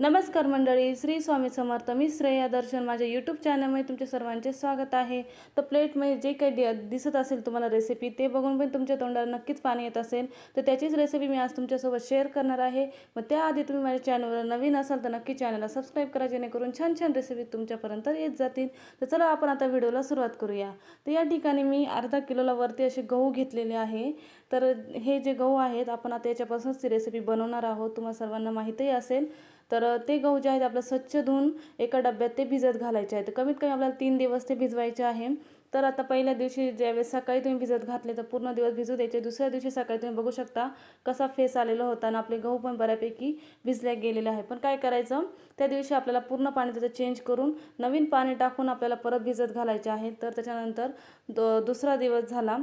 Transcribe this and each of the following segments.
नमस्कार मंडळी श्री स्वामी समर्थ मी श्रेया दर्शन. माझ्या यूट्यूब चॅनलमध्ये तुमच्या सर्वांचे स्वागत आहे. तर प्लेटमध्ये जे काही दिसत असेल तुम्हाला रेसिपी ते बघून पण तुमच्या तोंडाला नक्कीच पाणी येत असेल. तर त्याचीच रेसिपी मी आज तुमच्यासोबत शेअर करणार आहे. मग त्याआधी तुम्ही माझ्या चॅनलवर नवीन असाल तर नक्की चॅनलला सबस्क्राईब करा जेणेकरून छान छान रेसिपी तुमच्यापर्यंत येत जातील. तर चला आपण आता व्हिडिओला सुरुवात करूया. तर या ठिकाणी मी अर्धा किलोला वरती असे गहू घेतलेले आहे. तर हे जे गहू आहेत आपण आता याच्यापासूनच ती रेसिपी बनवणार आहोत. तुम्हाला सर्वांना माहितीही असेल. तर ते गहू जे आहेत आपलं स्वच्छ धुवून एका डब्यात ते भिजत घालायचे आहेत. कमीत कमी आपल्याला तीन दिवस ते भिजवायचे आहे. तर आता पहिल्या दिवशी ज्यावेळेस सकाळी तुम्ही भिजत घातले तर पूर्ण दिवस भिजू द्यायचे. दुसऱ्या दिवशी सकाळी तुम्ही बघू शकता कसा फेस आलेला होता आणि आपले गहू पण बऱ्यापैकी भिजल्या गेलेले आहे पण काय करायचं? त्या दिवशी आपल्याला पूर्ण पाणी त्याचं चेंज करून नवीन पाणी टाकून आपल्याला परत भिजत घालायचे आहे. तर त्याच्यानंतर दो दुसरा दिवस झाला.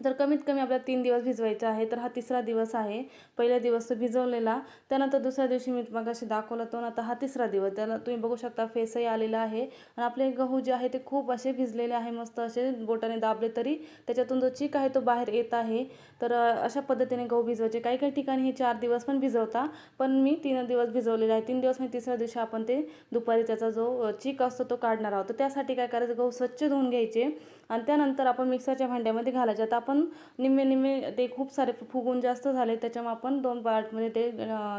तर कमीत कमी आपल्याला तीन दिवस भिजवायचा आहे तर हा तिसरा दिवस आहे. पहिला दिवस तो भिजवलेला त्यानंतर दुसऱ्या दिवशी मी मग अशी दाखवला तो आता हा तिसरा दिवस. त्याला तुम्ही बघू शकता फेसही आलेला आहे. आणि आपले गहू जे आहे ते खूप असे भिजलेले आहे मस्त असे बोटाने दाबले तरी त्याच्यातून जो चीक आहे तो बाहेर येत आहे. तर अशा पद्धतीने गहू भिजवायचे. काही काही ठिकाणी हे चार दिवस पण भिजवता पण मी तीन दिवस भिजवलेले आहे. तीन दिवस म्हणजे तिसऱ्या दिवशी आपण ते दुपारी त्याचा जो चीक असतो तो काढणार आहोत. तर त्यासाठी काय करायचं? गहू स्वच्छ धुवून घ्यायचे. आणि त्यानंतर आपण मिक्सरच्या भांड्यामध्ये घालायचे. आता आपण निम्मे निम्मे ते खूप सारे फुगून जास्त झाले त्याच्यामुळे आपण दोन पार्टमध्ये ते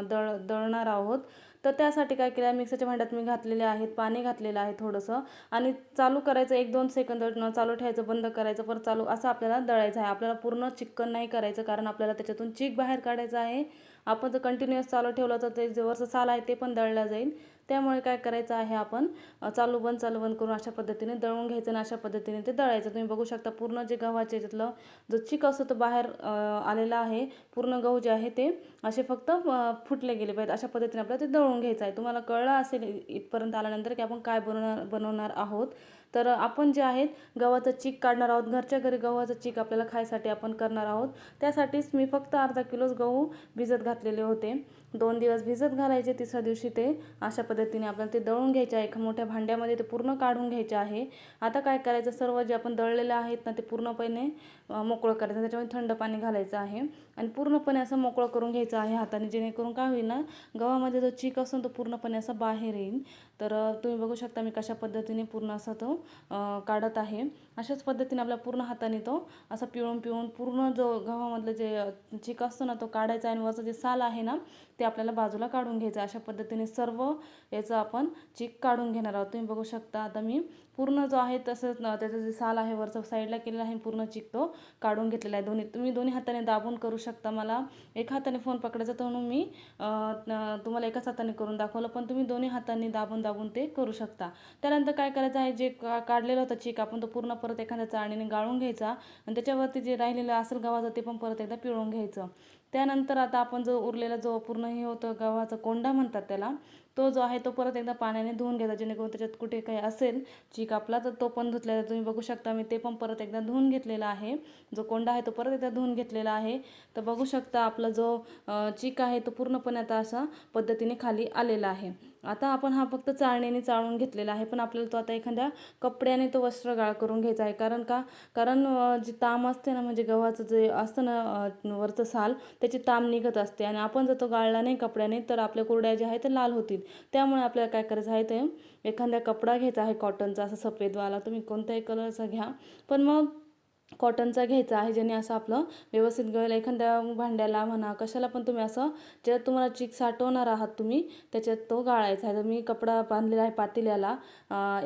दळ दळणार आहोत. तर त्यासाठी काय केलं मिक्सरच्या भांड्यात मी घातलेले आहेत पाणी घातलेलं आहे थोडंसं. आणि चालू करायचं एक दोन सेकंद चालू ठेवायचं बंद करायचं परत चालू असं आपल्याला दळायचं आहे. आपल्याला पूर्ण चिकन नाही करायचं कारण आपल्याला त्याच्यातून चीक बाहेर काढायचं आहे. आपण जर कंटिन्युअस चालू ठेवलं तर ते जे वरचं साल आहे ते पण दळलं जाईल. त्यामुळे काय करायचं आहे आपण चालू बंद चालू बंद करून अशा पद्धतीने दळून घ्यायचं आणि अशा पद्धतीने ते दळायचं. तुम्ही बघू शकता पूर्ण जे गव्हाचे याच्यातलं जो चिक असतो तो बाहेर आलेला आहे पूर्ण गहू जे आहे ते असे फक्त फुटले गेले पाहिजे अशा पद्धतीने आपल्याला ते दळून घ्यायचं आहे. तुम्हाला कळलं असेल इथपर्यंत आल्यानंतर की आपण काय बनवणार बनवणार आहोत. तर आपण जे आहेत गव्हाचं चीक काढणार आहोत. घरच्या घरी गव्हाचं चीक आपल्याला खायसाठी आपण करणार आहोत. त्यासाठीच मी फक्त अर्धा किलोच गहू भिजत घातलेले होते. दोन दिवस भिजत घालायचे तिसऱ्या दिवशी ते. अशा पद्धतीने आपल्याला ते दळून घ्यायचे आहे. एका मोठ्या भांड्यामध्ये ते पूर्ण काढून घ्यायचे आहे. आता काय करायचं? सर्व जे आपण दळलेलं आहेत ना ते पूर्णपणे मोकळं करायचं. त्याच्यामध्ये थंड पाणी घालायचं आहे. आणि पूर्णपणे असं मोकळं करून घ्यायचं आहे हाताने जेणेकरून काय होईल ना गव्हामध्ये जो चीक असतो तो पूर्णपणे असं बाहेर येईल. तर तुम्ही बघू शकता मी कशा पद्धतीने पूर्ण असा तो काढत आहे. अशाच पद्धतीने आपल्या पूर्ण हाताने तो असा पिळून पिळून पूर्ण जो गव्हामधलं जे चीक असतो ना तो काढायचा आणि वरचं जे साल आहे ना ते आपल्याला बाजूला काढून घ्यायचं. अशा पद्धतीने सर्व याचं आपण चीक काढून घेणार आहोत. तुम्ही बघू शकता आता मी पूर्ण जो आहे तसंच त्याचं जे साल आहे वरचं साईडला केलेला आहे पूर्ण चीक तो काढून घेतलेला आहे. दोन्ही तुम्ही दोन्ही हाताने दाबून करू शकता. मला एका हाताने फोन पकडायचा तर म्हणून मी तुम्हाला एकाच हाताने करून दाखवलं पण तुम्ही दोन्ही हातांनी दाबून दाबून ते करू शकता. त्यानंतर काय करायचं आहे जे का काढलेलं होतं चीक आपण तो पूर्ण परत एखाद्या चाळणीने गाळून घ्यायचा आणि त्याच्यावरती जे राहिलेलं असेल गव्हाचं ते पण परत एकदा पिळून घ्यायचं. त्यानंतर आता आपण जो उरलेला जो पूर्ण हे होतं गव्हाचा कोंडा म्हणतात त्याला तो जो आहे तो परत एकदा पाण्याने धुवून घ्यायचा जेणेकरून त्याच्यात कुठे काही असेल चीक आपला तर तो पण धुतलेला तुम्ही बघू शकता मी ते पण परत एकदा धुवून घेतलेला आहे. जो कोंडा आहे तो परत एकदा धुवून घेतलेला आहे. तर बघू शकता आपला जो चीक आहे तो पूर्णपणे आता असा पद्धतीने खाली आलेला आहे. आता आपण हा फक्त चाळणीने चाळून घेतलेला आहे पण आपल्याला तो आता एखाद्या कपड्याने तो वस्त्र गाळ करून घ्यायचा आहे. कारण का? कारण जी ताम असते ना म्हणजे गव्हाचं जे असतं ना वरचं साल त्याची ताम निघत असते. आणि आपण जर तो गाळला नाही कपड्याने तर आपल्या कुरड्या ज्या आहेत ते लाल होतील. त्यामुळे आपल्याला काय करायचं आहे ते एखाद्या कपडा घ्यायचा आहे कॉटनचा असा सफेदवाला तुम्ही कोणत्याही कलरचा घ्या. पण मग कॉटनचा घ्यायचा आहे ज्याने असं आपलं व्यवस्थित गळेल. एखाद्या भांड्याला म्हणा कशाला पण तुम्ही असं ज्यात तुम्हाला चिक साठवणार आहात तुम्ही त्याच्यात तो गाळायचा आहे. तर मी कपडा बांधलेला आहे पातेल्याला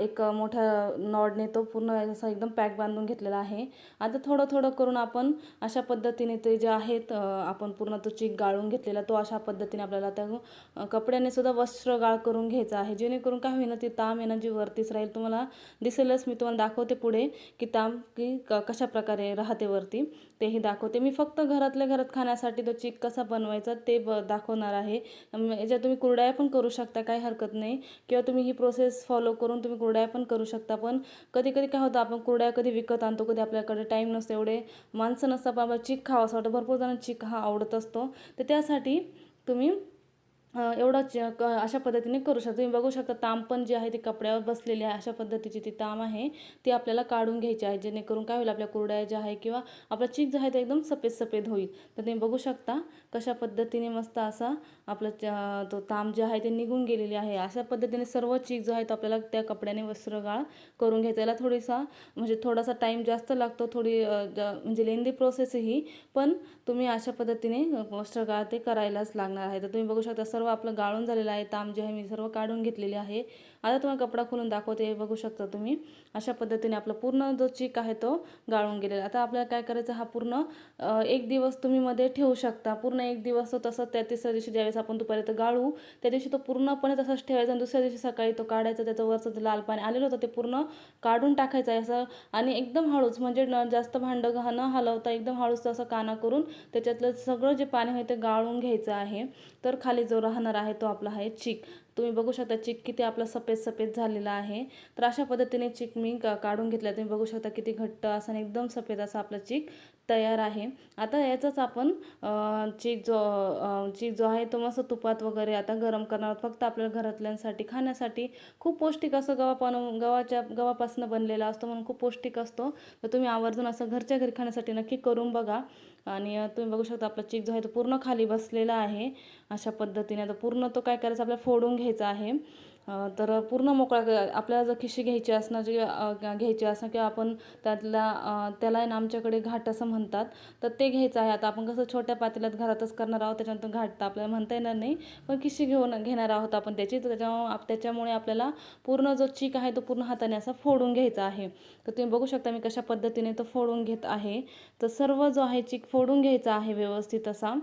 एक मोठ्या नॉडने तो पूर्ण असा एकदम पॅक बांधून घेतलेला आहे. आता थोडं थोडं करून आपण अशा पद्धतीने ते जे आहेत आपण पूर्ण तो चिक गाळून घेतलेला तो अशा पद्धतीने आपल्याला त्या कपड्याने सुद्धा वस्त्र गाळ करून घ्यायचा आहे. जेणेकरून काय होईना ती ताम येणं जी वरतीच राहील तुम्हाला दिसेलच. मी तुम्हाला दाखवते पुढे की ताम की कशा प्रकारे प्रकारे राहते वरती. तेही दाखवते. मी फक्त घरातल्या घरात खाण्यासाठी तो चिक कसा बनवायचा ते ब दाखवणार आहे. याच्यात तुम्ही कुरड्या पण करू शकता काही हरकत नाही. किंवा तुम्ही ही प्रोसेस फॉलो करून तुम्ही कुरड्या पण करू शकता. पण कधी कधी काय होतं आपण कुरड्या कधी विकत आणतो कधी आपल्याकडे टाईम नसतो एवढे माणसं नसतं पण आपल्याला चिक खावं असं वाटतं. भरपूर जण चिक हा आवडत असतो. तर त्यासाठी तुम्ही एवढा क अशा पद्धतीने करू शकता. तुम्ही बघू शकता ताम पण जे आहे ती कपड्यावर बसलेली आहे. अशा पद्धतीची ती ताम आहे. ती आपल्याला काढून घ्यायची आहे. जेणेकरून काय होईल आपल्या कुरड्या ज्या आहे किंवा आपला चीक जो आहे तो एकदम सफेद सफेद होईल. तर तुम्ही बघू शकता कशा पद्धतीने मस्त असा आपलं तो ताम जे आहे ते निघून गेलेले आहे. अशा पद्धतीने सर्व चीक जो आहे तो आपल्याला त्या कपड्याने वस्त्रगाळ करून घ्यायचा. याला थोडीसा म्हणजे थोडासा टाईम जास्त लागतो थोडी ज- म्हणजे लेंदी प्रोसेस ही. पण तुम्ही अशा पद्धतीने वस्त्रगाळ ते करायलाच लागणार आहे. तर तुम्ही बघू शकता सर्व आपलं गाळून झालेलं आहे. ताम जे आहे मी सर्व काढून घेतलेले आहे. आता तुम्हाला कपडा खोलून दाखवते बघू शकता तुम्ही. अशा पद्धतीने आपला पूर्ण जो चीक आहे तो गाळून गेलेला. आता आपल्याला काय करायचं हा पूर्ण एक दिवस तुम्ही मध्ये ठेवू शकता. पूर्ण एक दिवस तो तसं त्या तिसऱ्या दिवशी ज्यावेळेस आपण दुपारी तो गाळू त्या दिवशी तो पूर्णपणे तसाच ठेवायचा आणि दुसऱ्या दिवशी सकाळी तो काढायचा त्याचं वरचं जे लाल पाणी आलेलं होतं ते पूर्ण काढून टाकायचं आहे असं. आणि एकदम हळूच म्हणजे न जास्त भांडं घा न हलवता एकदम हळूच असं काना करून त्याच्यातलं सगळं जे पाणी आहे ते गाळून घ्यायचं आहे. तर खाली जो राहणार आहे तो आपला आहे चीक. तुम्ही बघू शकता चिक किती आपला सफेद सफेद झालेला आहे. तर अशा पद्धतीने चिक मी का काढून घेतला तुम्ही बघू शकता किती घट्ट असा आणि एकदम सफेद असा आपला चिक तयार आहे. आता याचाच आपण चीक जो चीक जो आहे तो मस्त तुपात वगैरे आता गरम करणार. फक्त आपल्या घरातल्यांसाठी खाण्यासाठी खूप पौष्टिक असं गव्हापान गव्हाच्या गव्हापासून बनलेला असतो म्हणून खूप पौष्टिक असतो. तर तुम्ही आवर्जून असं घरच्या घरी खाण्यासाठी नक्की करून बघा. आणि तुम्ही बघू शकता आपला चीक जो आहे तो पूर्ण खाली बसलेला आहे. अशा पद्धतीने आता पूर्ण तो काय करायचा? आपल्याला फोडून घ्यायचा आहे. तर पूर्ण मोकळा आपल्याला जर खिशी घ्यायची असणार जे घ्यायची असणार किंवा आपण त्यातला त्याला आहे ना आमच्याकडे घाट असं म्हणतात तर ते घ्यायचं आहे. आता आपण कसं छोट्या पातेल्यात घरातच करणार आहोत त्याच्यानंतर घाट तर आपल्याला म्हणता येणार नाही पण खिशी घेऊन घेणार आहोत आपण त्याची. तर त्याच्या त्याच्यामुळे आपल्याला पूर्ण जो चीक आहे तो पूर्ण हाताने असा फोडून घ्यायचा आहे. तर तुम्ही बघू शकता मी कशा पद्धतीने तो फोडून घेत आहे. तर सर्व जो आहे चीक फोडून घ्यायचा आहे व्यवस्थित असा.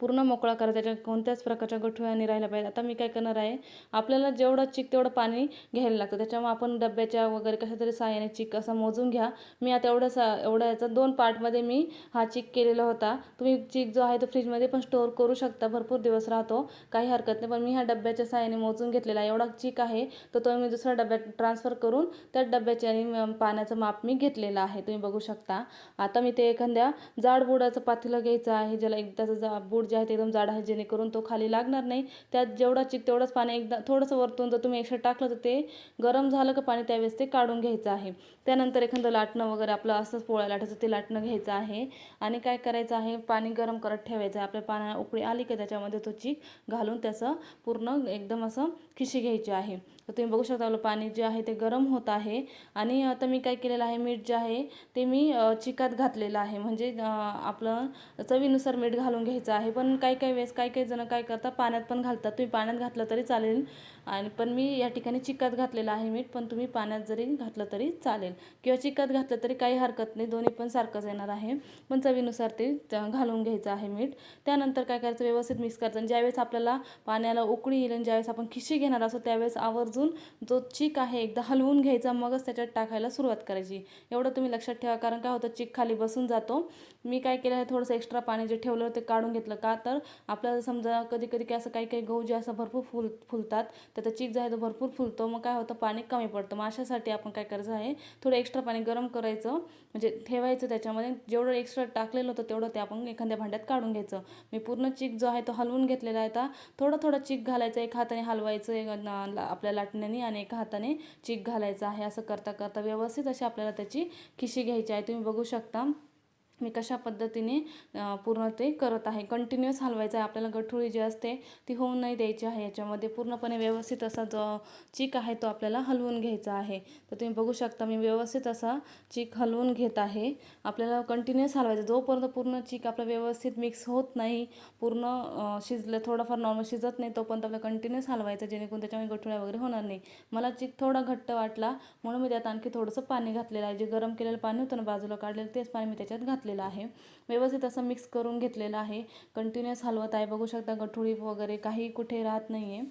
पूर्ण मोकळा करा त्याच्या कोणत्याच प्रकारच्या गठुळ्या नाही राहिल्या पाहिजे आता मी काय करणार आहे आपल्याला जेवढं चिक तेवढं पाणी घ्यायला लागतं. त्याच्यामुळे आपण डब्याच्या वगैरे कशा तरी साह्याने चिक असा मोजून घ्या. मी आता एवढं सा एवढ्या याचा दोन पार्टमध्ये मी हा चिक केलेला होता. तुम्ही चिक जो आहे तो फ्रीजमध्ये पण स्टोअर करू शकता. भरपूर दिवस राहतो काही हरकत नाही. पण मी ह्या डब्याच्या साह्याने मोजून घेतलेला आहे. एवढा चिक आहे तर तो मी दुसऱ्या डब्यात ट्रान्सफर करून त्या डब्याच्या आणि पाण्याचं माप मी घेतलेलं आहे. तुम्ही बघू शकता. आता मी ते एखाद्या जाड बुडाचं पातेलं घ्यायचं आहे ज्याला एक त्याचं जा बुड जे आहे ते एकदम जाड आहे जेणेकरून तो खाली लागणार नाही. त्यात जेवढा चिक तेवढंच पाणी एकदा थोडंसं वरतून जर तुम्ही एक्स्ट्रा टाकलं तर ते गरम झालं का पाणी त्यावेळेस ते काढून घ्यायचं आहे. त्यानंतर एखादं लाटणं वगैरे आपलं असंच पोळ्या लाटायचं ते लाटणं घ्यायचं आहे. आणि काय करायचं आहे पाणी गरम करत ठेवायचं आहे. आपल्या पाण्याला उकळी आली की त्याच्यामध्ये तो चिक घालून त्याचं पूर्ण एकदम असं खिशी घ्यायची आहे. तर तुम्ही बघू शकता आपलं पाणी जे आहे ते गरम होत आहे. आणि आता मी काय केलेलं आहे मीठ जे आहे ते मी चिकात घातलेलं आहे. म्हणजे आपलं चवीनुसार मीठ घालून घ्यायचं आहे. पण काही काही वेळेस काही काही जण काय करतात पाण्यात पण घालतात. तुम्ही पाण्यात घातलं तरी चालेल. आणि पण मी या ठिकाणी चिकात घातलेलं आहे मीठ. पण तुम्ही पाण्यात जरी घातलं तरी चालेल. किंवा चिकात घातलं तरी काही हरकत नाही. दोन्ही पण सारखंच येणार आहे. पण चवीनुसार ते घालून घ्यायचं आहे मीठ. त्यानंतर काय करायचं? व्यवस्थित मिक्स करायचं. आणि ज्यावेळेस आपल्याला पाण्याला उकळी येईल आणि ज्यावेळेस आपण खिशी घेणार असो त्यावेळेस आवर्जून जो चिक आहे एकदा हलवून घ्यायचा मगच त्याच्यात टाकायला सुरुवात करायची. एवढं तुम्ही लक्षात ठेवा कारण काय होतं चिक खाली बसून जातो. मी काय केलं आहे थोडंसं एक्स्ट्रा पाणी जे ठेवलं ते काढून घेतलं का? तर आपल्याला समजा कधी कधी काय असं काही काही गहू जे असं भरपूर फुल फुलतात त्याचा चीक जो आहे तो भरपूर फुलतो. मग काय होतं पाणी कमी पडतं. मग अशासाठी आपण काय करायचं आहे थोडं एक्स्ट्रा पाणी गरम करायचं म्हणजे ठेवायचं त्याच्यामध्ये. जेवढं एक्स्ट्रा टाकलेलं होतं तेवढं ते आपण एखाद्या भांड्यात काढून घ्यायचं. मी पूर्ण चीक जो आहे तो हलवून घेतलेला आहे आता थोडं थोडं चीक घालायचं एक हाताने हलवायचं एक ला- आपल्या लाटण्याने आणि एका हाताने चीक घालायचं आहे. असं करता करता व्यवस्थित अशी आपल्याला त्याची खिशी घ्यायची आहे. तुम्ही बघू शकता. मी कशा पद्धतीने पूर्ण ते करत आहे. कंटिन्युअस हलवायचं आहे. आपल्याला गठुळी जी असते ती होऊन नाही द्यायची आहे. याच्यामध्ये पूर्णपणे व्यवस्थित असा जो चीक आहे तो आपल्याला हलवून घ्यायचा आहे. तर तुम्ही बघू शकता मी व्यवस्थित असा चीक हलवून घेत आहे. आपल्याला कंटिन्युअस हलवायचं जोपर्यंत पूर्ण चीक आपला व्यवस्थित मिक्स होत नाही पूर्ण शिजलं थोडंफार नॉर्मल शिजत नाही तोपर्यंत आपल्याला कंटिन्युअस हलवायचं जेणेकरून त्याच्यामध्ये गठुळ्या वगैरे होणार नाही. मला चीक थोडा घट्ट वाटला म्हणून मी त्यात आणखी थोडंसं पाणी घातलेलं आहे. जे गरम केलेलं पाणी होतं ना बाजूला काढलेलं तेच पाणी मी त्याच्यात घातलेलं आहे. व्यवस्थित असं मिक्स करून घेतलेलं आहे. कंटिन्युअस हलवत आहे. बघू शकता गठुळी वगैरे काही कुठे राहत नाही आहे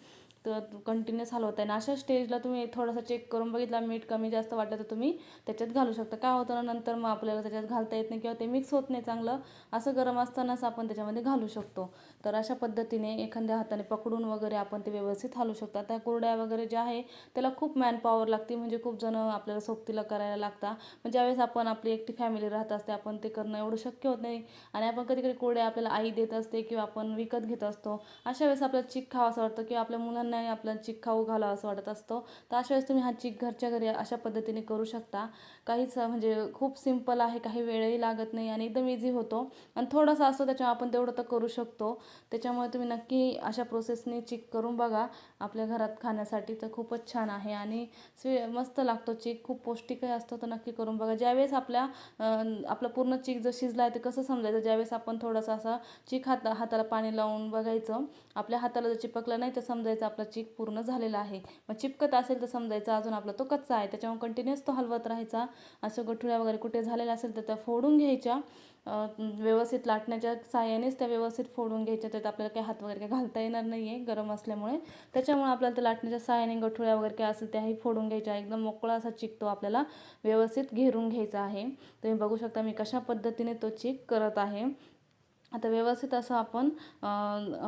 तर कंटिन्युअस हलवता आहे अशा स्टेजला तुम्ही थोडंसं चेक करून बघितला मीठ कमी जास्त वाटलं तर तुम्ही त्याच्यात घालू शकता. काय होतं ना नंतर मग आपल्याला त्याच्यात घालता येत नाही किंवा ते मिक्स होत नाही चांगलं असं गरम असतानाच आपण त्याच्यामध्ये घालू शकतो. तर अशा पद्धतीने एखाद्या हाताने पकडून वगैरे आपण ते व्यवस्थित हलवू शकतो. त्या कुरड्या वगैरे ज्या आहे त्याला खूप मॅन पॉवर लागते. म्हणजे खूप जण आपल्याला सोबतीला करायला लागतात म्हणजे ज्यावेळेस आपण आपली एकटी फॅमिली राहत असते आपण ते करणं एवढं शक्य होत नाही. आणि आपण कधी कधी कुरड्या आपल्याला आई देत असते किंवा आपण विकत घेत असतो. अशा वेळेस आपल्याला चिक खावा असं वाटतं किंवा आपल्या मुलांना नाही आपला चिक खाऊ घाला असं वाटत असतं. तर अशा वेळेस तुम्ही हा चिक घरच्या घरी अशा पद्धतीने करू शकता. काहीच म्हणजे खूप सिंपल आहे काही वेळही लागत नाही आणि एकदम इझी होतो. आणि थोडासा असतो त्याच्यामुळे आपण तेवढं तर करू शकतो. त्याच्यामुळे तुम्ही नक्की अशा प्रोसेसने चिक करून बघा. आपल्या घरात खाण्यासाठी तर खूपच छान आहे आणि स्वी मस्त लागतो चिक. खूप पौष्टिकही असतो तर नक्की करून बघा. ज्यावेळेस आपल्या आपला पूर्ण चिक जर शिजला आहे ते कसं समजायचं? ज्यावेळेस आपण थोडासा असा चिक हात हाताला पाणी लावून बघायचं. आपल्या हाताला जर चिपकलं नाही तर समजायचं आपला चिक पूर्ण झालेला आहे. मग चिपकत असेल तर समजायचा अजून आपला तो कच्चा आहे. त्याच्यामुळे कंटिन्युअस तो हलवत राहायचा. असं गठुळ्या वगैरे कुठे झालेल्या असेल तर त्या फोडून घ्यायच्या. व्यवस्थित लाटण्याच्या साह्यानेच त्या व्यवस्थित फोडून घ्यायच्या. त्यात आपल्याला काही हात वगैरे काही घालता येणार नाही आहे गरम असल्यामुळे. त्याच्यामुळे आपल्याला त्या लाटण्याच्या साह्याने गठुळ्या वगैरे काय असेल त्याही फोडून घ्यायच्या. एकदम मोकळा असा चिक तो आपल्याला व्यवस्थित घेरून घ्यायचा आहे. तुम्ही बघू शकता मी कशा पद्धतीने तो चिक करत आहे. आता व्यवस्थित असं आपण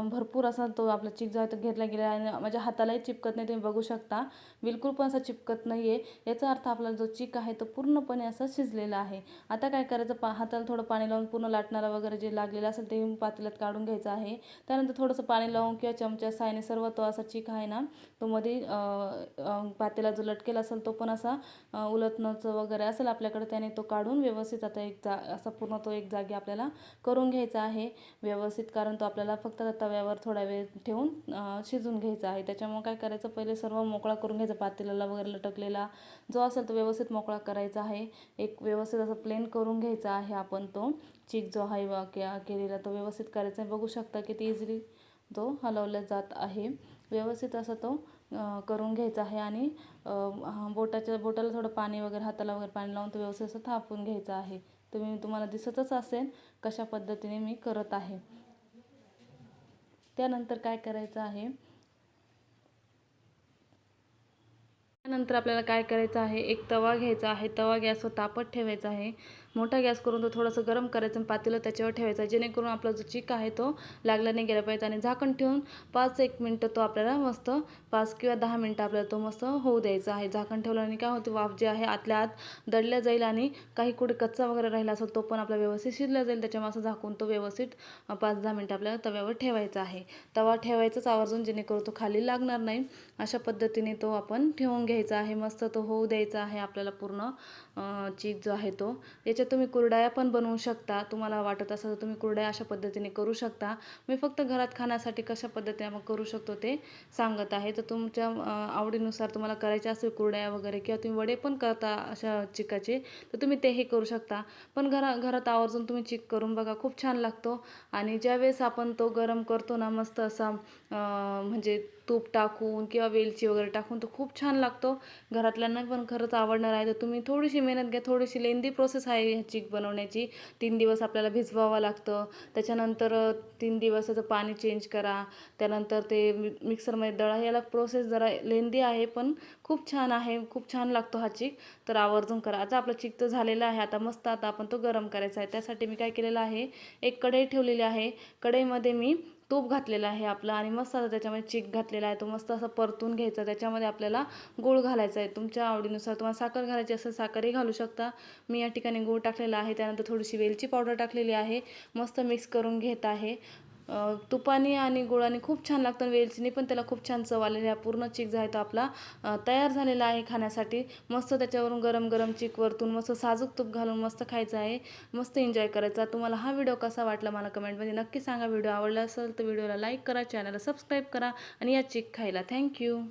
भरपूर असा तो आपला चिक जो आहे तो घेतला गेला आणि माझ्या हातालाही चिपकत नाही तुम्ही बघू शकता. बिलकुल पण असा चिपकत नाही आहे याचा अर्थ आपला जो चिक आहे तो पूर्णपणे असा शिजलेला आहे. आता काय करायचं पा हाताला थोडं पाणी लावून पूर्ण लाटणारा वगैरे जे लागलेलं असेल ते पातेल्यात काढून घ्यायचं आहे. त्यानंतर थोडंसं पाणी लावून किंवा चमच्या सायने सर्व तो असा चिक आहे ना तो मध्ये पातेला जो लटकेला असेल तो पण असा उलटणंचं वगैरे असेल आपल्याकडे त्याने तो काढून व्यवस्थित आता एक जा असा पूर्ण तो एक जागी आपल्याला करून घ्यायचा आहे. आहे व्यवस्थित कारण तो आपल्याला फक्त तव्यावर थोडा वेळ ठेवून शिजून घ्यायचा आहे. त्याच्यामुळे काय करायचं पहिले सर्व मोकळा करून घ्यायचा पातेल्याला वगैरे लटकलेला. जो असेल तो व्यवस्थित मोकळा करायचा आहे. एक व्यवस्थित असं प्लेन करून घ्यायचा आहे आपण तो. चिक जो आहे वा केलेला तो व्यवस्थित करायचा आहे. बघू शकता किती इझिली तो हलवला जात आहे. व्यवस्थित असा तो करून घ्यायचा आहे आणि बोटाच्या बोटाला थोडं पाणी वगैरे हाताला वगैरे पाणी लावून तो व्यवस्थित असं थापून घ्यायचा आहे. तुम्ही तुम्हाला दिसतच असेल कशा पद्धतीने मी करत आहे. त्यानंतर काय करायचं आहे? त्यानंतर आपल्याला काय करायचं आहे? एक तवा घ्यायचा आहे. तवा गॅसवर तापत ठेवायचा आहे. मोठा गॅस करून तो थोडंसं गरम करायचं आणि पातेलं त्याच्यावर ठेवायचा. जेणेकरून आपला जो चिक आहे तो लागला नाही गेला पाहिजे आणि झाकण ठेवून पाच एक मिनटं तो आपल्याला मस्त पाच किंवा दहा मिनटं आपल्याला तो मस्त होऊ द्यायचा आहे. झाकण ठेवल्याने काय होते वाफ जे आहे आतल्या आत दडल्या जाईल आणि काही कुठे कच्चा वगैरे राहिला असेल तो पण आपला व्यवस्थित शिजला जाईल. त्याच्यामुळे असं झाकून तो व्यवस्थित पाच दहा मिनटं आपल्याला तव्यावर ठेवायचा आहे. तवा ठेवायचाच आवर्जून जेणेकरून तो खाली लागणार नाही. अशा पद्धतीने तो आपण ठेवून घ्यायचा आहे. मस्त तो होऊ द्यायचा आहे आपल्याला पूर्ण. चीज जो आहे तो याच्यात तुम्ही कुरडाया पण बनवू शकता. तुम्हाला वाटत असेल तर तुम्ही कुरड्या अशा पद्धतीने करू शकता. मी फक्त घरात खाण्यासाठी कशा पद्धतीने आपण करू शकतो ते सांगत आहे. तर तुमच्या आवडीनुसार तुम्हाला करायचे असेल कुरड्या वगैरे किंवा तुम्ही वडे पण करता अशा चिकाचे तर तुम्ही तेही करू शकता. पण घरा घरात आवर्जून तुम्ही चिक करून बघा खूप छान लागतो. आणि ज्यावेळेस आपण तो गरम करतो ना मस्त असा म्हणजे तूप टाकून किंवा वेलची वगैरे टाकून तो खूप छान लागतो. घरातल्यांना पण खरंच आवडणार आहे. तर तुम्ही थोडीशी मेहनत घ्या. थोडीशी लेंदी प्रोसेस आहे ह्या चिक बनवण्याची. तीन दिवस आपल्याला भिजवावं लागतं. त्याच्यानंतर तीन दिवसाचं पाणी चेंज करा. त्यानंतर ते मिक्सरमध्ये दळा. याला प्रोसेस जरा लेंदी आहे पण खूप छान आहे. खूप छान लागतो हा चिक. तर आवर्जून करा. आता आपला चिक तर झालेला आहे. आता मस्त आता आपण तो गरम करायचा आहे. त्यासाठी मी काय केलेलं आहे? एक कढई ठेवलेली आहे. कढईमध्ये मी तूप घातलेलं आहे आपलं आणि मस्त आता त्याच्यामध्ये चिक घातलेला आहे. तो मस्त असं परतून घ्यायचा. त्याच्यामध्ये आपल्याला गूळ घालायचा आहे. तुमच्या आवडीनुसार तुम्हाला साखर घालायची असेल साखरही घालू शकता. मी या ठिकाणी गूळ टाकलेला आहे. त्यानंतर थोडीशी वेलची पावडर टाकलेली आहे. मस्त मिक्स करून घेत आहे. तुपाने आणि गुळाने खूप छान लागतं वेलचीने पण त्याला खूप छान चव आलेली आहे. पूर्ण चिक जो आहे तो आपला तयार झालेला आहे खाण्यासाठी. मस्त त्याच्यावरून गरम गरम चिक वरतून मस्त साजूक तूप घालून मस्त खायचं आहे. मस्त एन्जॉय करायचा. तुम्हाला हा व्हिडिओ कसा वाटला मला कमेंटमध्ये नक्की सांगा. व्हिडिओ आवडला असेल तर व्हिडिओला लाईक करा. चॅनलला सबस्क्राईब करा आणि या चिक खायला. थँक्यू